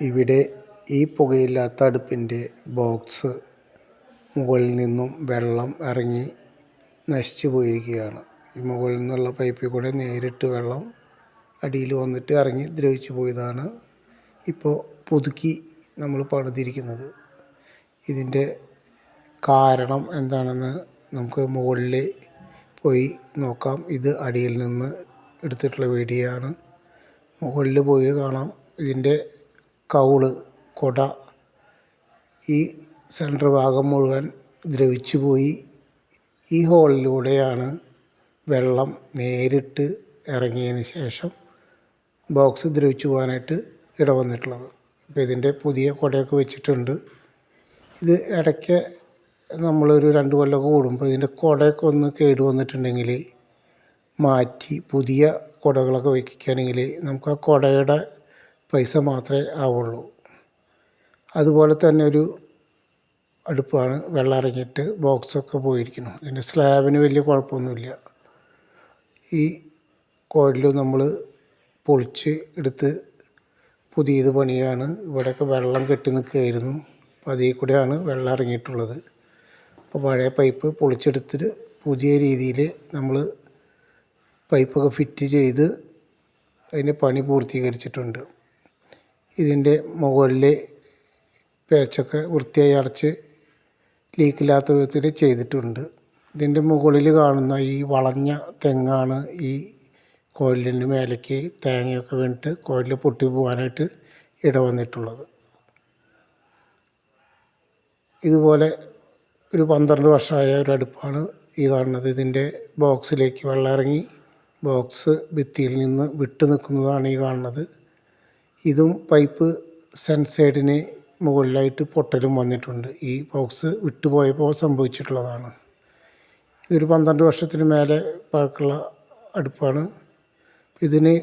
ഇവിടെ ഈ പുകയില്ലാത്ത അടുപ്പിന്റെ ബോക്സ് മുകളിൽ നിന്നും വെള്ളം ഇറങ്ങി നശിച്ചു പോയിരിക്കുകയാണ്. ഈ മുകളിൽ നിന്നുള്ള പൈപ്പിൽ കൂടെ നേരിട്ട് വെള്ളം അടിയിൽ വന്നിട്ട് ഇറങ്ങി ദ്രവിച്ചു പോയതാണ് ഇപ്പോൾ പുതുക്കി നമ്മൾ പണിതിരിക്കുന്നത്. ഇതിന്റെ കാരണം എന്താണെന്ന് നമുക്ക് മുകളിൽ പോയി നോക്കാം. ഇത് അടിയിൽ നിന്ന് എടുത്തിട്ടുള്ള വീഡിയോ ആണ് മുകളിൽ പോയി കാണാം. ഇതിന്റെ കൗൾ കൊട ഈ സെന്റർ ഭാഗം മുഴുവൻ ദ്രവിച്ചു പോയി. ഈ ഹോളിലൂടെയാണ് വെള്ളം നേരിട്ട് ഇറങ്ങിയതിന് ശേഷം ബോക്സ് ദ്രവിച്ചു പോകാനായിട്ട് ഇടവന്നിട്ടുള്ളത് അപ്പോൾ ഇതിന്റെ പുതിയ കുടയൊക്കെ വെച്ചിട്ടുണ്ട്. ഇത് ഇടയ്ക്ക് നമ്മളൊരു രണ്ട് കൊല്ലമൊക്കെ കൂടുമ്പോൾ ഇതിന്റെ കുടയൊക്കെ ഒന്ന് കേട് വന്നിട്ടുണ്ടെങ്കിൽ മാറ്റി പുതിയ കുടകളൊക്കെ വയ്ക്കുകയാണെങ്കിൽ നമുക്ക് ആ കുടയുടെ പൈസ മാത്രമേ ആവുള്ളൂ. അതുപോലെ തന്നെ ഒരു അടുപ്പാണ് വെള്ളം ഇറങ്ങിയിട്ട് ബോക്സൊക്കെ പോയിരിക്കുന്നു. ഇതിന്റെ സ്ലാബിന് വലിയ കുഴപ്പമൊന്നുമില്ല. ഈ കോഴിൽ നമ്മൾ പൊളിച്ച് എടുത്ത് പുതിയത് പണിയാണ്. ഇവിടെയൊക്കെ വെള്ളം കെട്ടി നിൽക്കുകയായിരുന്നു. അപ്പോൾ അതിൽ കൂടെയാണ് വെള്ളം ഇറങ്ങിയിട്ടുള്ളത്. അപ്പോൾ പഴയ പൈപ്പ് പൊളിച്ചെടുത്തിട്ട് പുതിയ രീതിയിൽ നമ്മൾ പൈപ്പൊക്കെ ഫിറ്റ് ചെയ്ത് അതിന്റെ പണി പൂർത്തീകരിച്ചിട്ടുണ്ട്. ഇതിന്റെ മുകളിൽ പേച്ചൊക്കെ വൃത്തിയായി അടച്ച് ലീക്കില്ലാത്ത വിധത്തിൽ ചെയ്തിട്ടുണ്ട്. ഇതിന്റെ മുകളിൽ കാണുന്ന ഈ വളഞ്ഞ തെങ്ങാണ് ഈ കോയിലിന്റെ മേലേക്ക് തേങ്ങയൊക്കെ വീണിട്ട് കോയിൽ പൊട്ടി പോകാനായിട്ട് ഇടവന്നിട്ടുള്ളത് ഇതുപോലെ ഒരു പന്ത്രണ്ട് വർഷമായ ഒരു അടുപ്പാണ് ഈ കാണുന്നത്. ഇതിന്റെ ബോക്സിലേക്ക് വെള്ളം ഇറങ്ങി ബോക്സ് ഭിത്തിയിൽ നിന്ന് വിട്ട് നിൽക്കുന്നതാണ് ഈ കാണുന്നത്. ഇതും പൈപ്പ് സെൻസൈഡിന് മുകളിലായിട്ട് പൊട്ടലും വന്നിട്ടുണ്ട്. ഈ ബോക്സ് വിട്ടുപോയപ്പോൾ സംഭവിച്ചിട്ടുള്ളതാണ്. ഇതൊരു പന്ത്രണ്ട് വർഷത്തിന് മേലെ പഴക്കമുള്ള അടുപ്പാണ്. ഇതിന്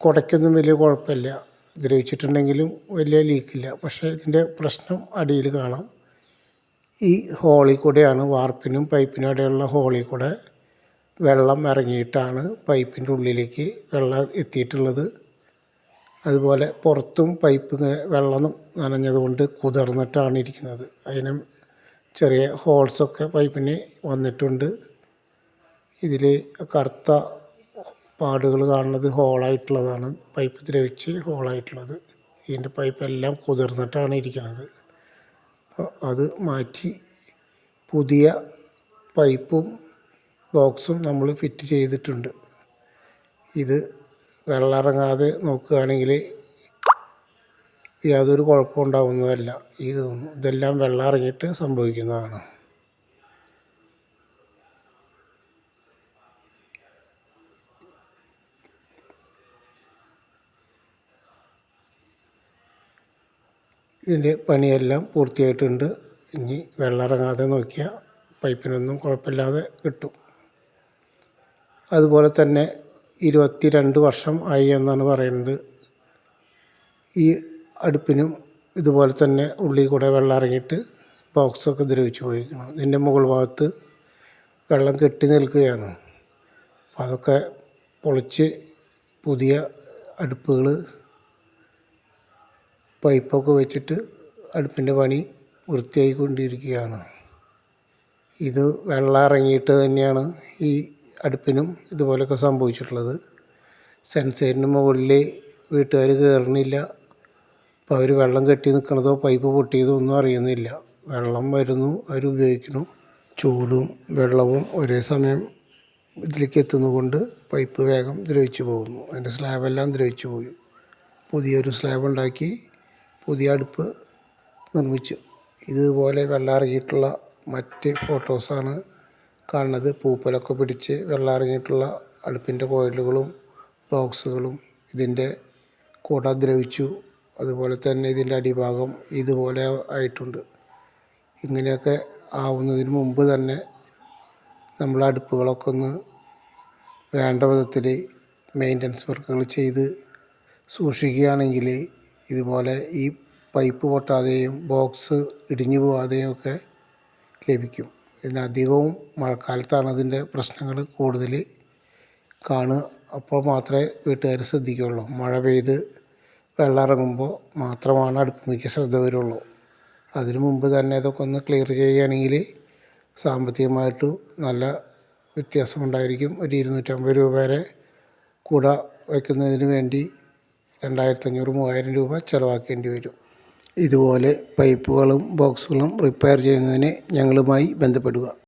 കുടയ്ക്കൊന്നും വലിയ കുഴപ്പമില്ല. ദ്രവിച്ചിട്ടുണ്ടെങ്കിലും വലിയ ലീക്കില്ല. പക്ഷേ ഇതിന്റെ പ്രശ്നം അടിയിൽ കാണാം. ഈ ഹോളിൽ കൂടെയാണ് വാർപ്പിനും പൈപ്പിനും ഇടയിലുള്ള ഹോളിൽ കൂടെ വെള്ളം ഇറങ്ങിയിട്ടാണ് പൈപ്പിന്റെ ഉള്ളിലേക്ക് വെള്ളം എത്തിയിട്ടുള്ളത്. അതുപോലെ പുറത്തും പൈപ്പ് വെള്ളം നനഞ്ഞതുകൊണ്ട് കുതിർന്നിട്ടാണ് ഇരിക്കുന്നത് അതിന് ചെറിയ ഹോൾസൊക്കെ പൈപ്പിന് വന്നിട്ടുണ്ട്. ഇതിൽ കറുത്ത പാടുകൾ കാണുന്നത് ഹോളായിട്ടുള്ളതാണ്. പൈപ്പ് ദ്രവിച്ച് ഹോളായിട്ടുള്ളത്. ഇതിന്റെ പൈപ്പ് എല്ലാം കുതിർന്നിട്ടാണ് ഇരിക്കുന്നത് അത് മാറ്റി പുതിയ പൈപ്പും ബോക്സും നമ്മൾ ഫിറ്റ് ചെയ്തിട്ടുണ്ട്. ഇത് വെള്ളം ഇറങ്ങാതെ നോക്കുകയാണെങ്കിൽ യാതൊരു കുഴപ്പവും ഉണ്ടാവുന്നതല്ല. ഈ ഇതെല്ലാം വെള്ളം ഇറങ്ങിയിട്ട് സംഭവിക്കുന്നതാണ്. ഇതിന്റെ പണിയെല്ലാം പൂർത്തിയായിട്ടുണ്ട്. ഇനി വെള്ളം ഇറങ്ങാതെ നോക്കിയാൽ പൈപ്പിനൊന്നും കുഴപ്പമില്ലാതെ കിട്ടും. അതുപോലെ തന്നെ ഇരുപത്തി രണ്ട് വർഷം ആയി എന്നാണ് പറയുന്നത്. ഈ അടുപ്പിനും ഇതുപോലെ തന്നെ ഉള്ളിൽ കൂടെ വെള്ളം ഇറങ്ങിയിട്ട് ബോക്സൊക്കെ ദ്രവിച്ചു പോയിരിക്കണം ഇതിന്റെ മുകൾ ഭാഗത്ത് വെള്ളം കെട്ടി നിൽക്കുകയാണ്. അപ്പോൾ അതൊക്കെ പൊളിച്ച് പുതിയ അടുപ്പുകൾ പൈപ്പൊക്കെ വെച്ചിട്ട് അടുപ്പിന്റെ പണി വൃത്തിയായിക്കൊണ്ടിരിക്കുകയാണ്. ഇത് വെള്ളം ഇറങ്ങിയിട്ട് തന്നെയാണ് ഈ അടുപ്പിനും ഇതുപോലെയൊക്കെ സംഭവിച്ചിട്ടുള്ളത്. സെൻസൈഡിന് മുകളിൽ വീട്ടുകാർ കയറുന്നില്ല അപ്പോൾ അവർ വെള്ളം കെട്ടി നിൽക്കണതോ പൈപ്പ് പൊട്ടിയതോ ഒന്നും അറിയുന്നില്ല. വെള്ളം വരുന്നു അവർ ഉപയോഗിക്കുന്നു. ചൂടും വെള്ളവും ഒരേ സമയം ഇതിലേക്ക് എത്തുന്നതുകൊണ്ട് പൈപ്പ് വേഗം ദ്രവിച്ചു പോകുന്നു. അതിന്റെ സ്ലാബെല്ലാം ദ്രവിച്ചു പോയി. പുതിയൊരു സ്ലാബ് ഉണ്ടാക്കി പുതിയ അടുപ്പ് നിർമ്മിച്ചു. ഇതുപോലെ വെള്ളം ഇറങ്ങിയിട്ടുള്ള മറ്റ് ഫോട്ടോസാണ് കാണുന്നത് പൂപ്പലൊക്കെ പിടിച്ച് വെള്ളം ഇറങ്ങിയിട്ടുള്ള അടുപ്പിന്റെ കോയിലുകളും ബോക്സുകളും ഇതിന്റെ കുട ദ്രവിച്ചു. അതുപോലെ തന്നെ ഇതിന്റെ അടിഭാഗം ഇതുപോലെ ആയിട്ടുണ്ട്. ഇങ്ങനെയൊക്കെ ആവുന്നതിന് മുമ്പ് തന്നെ നമ്മൾ അടുപ്പുകളൊക്കെ ഒന്ന് വേണ്ട വിധത്തിൽ മെയിന്റനൻസ് വർക്കുകൾ ചെയ്ത് സൂക്ഷിക്കുകയാണെങ്കിൽ ഇതുപോലെ ഈ പൈപ്പ് പൊട്ടാതെയും ബോക്സ് ഇടിഞ്ഞു പോകാതെയും ഒക്കെ ലഭിക്കും. ഇതിനധികവും മഴക്കാലത്താണ് അതിന്റെ പ്രശ്നങ്ങൾ കൂടുതൽ കാണുക. അപ്പോൾ മാത്രമേ വീട്ടുകാർ ശ്രദ്ധിക്കുകയുള്ളൂ. മഴ പെയ്ത് വെള്ളം ഇറങ്ങുമ്പോൾ മാത്രമാണ് അടുപ്പിലേക്ക് ശ്രദ്ധ വരുള്ളൂ. അതിനു മുമ്പ് തന്നെ ഇതൊക്കെ ഒന്ന് ക്ലിയർ ചെയ്യുകയാണെങ്കിൽ സാമ്പത്തികമായിട്ട് നല്ല വ്യത്യാസം ഉണ്ടായിരിക്കും. ഒരു ഇരുന്നൂറ്റമ്പത് രൂപ വരെ കൂട വയ്ക്കുന്നതിന് വേണ്ടി രണ്ടായിരത്തഞ്ഞൂറ് മൂവായിരം രൂപ ചിലവാക്കേണ്ടി വരും. ഇതുപോലെ പൈപ്പുകളും ബോക്സുകളും റിപ്പയർ ചെയ്യുന്നതിന് ഞങ്ങളുമായി ബന്ധപ്പെടുക.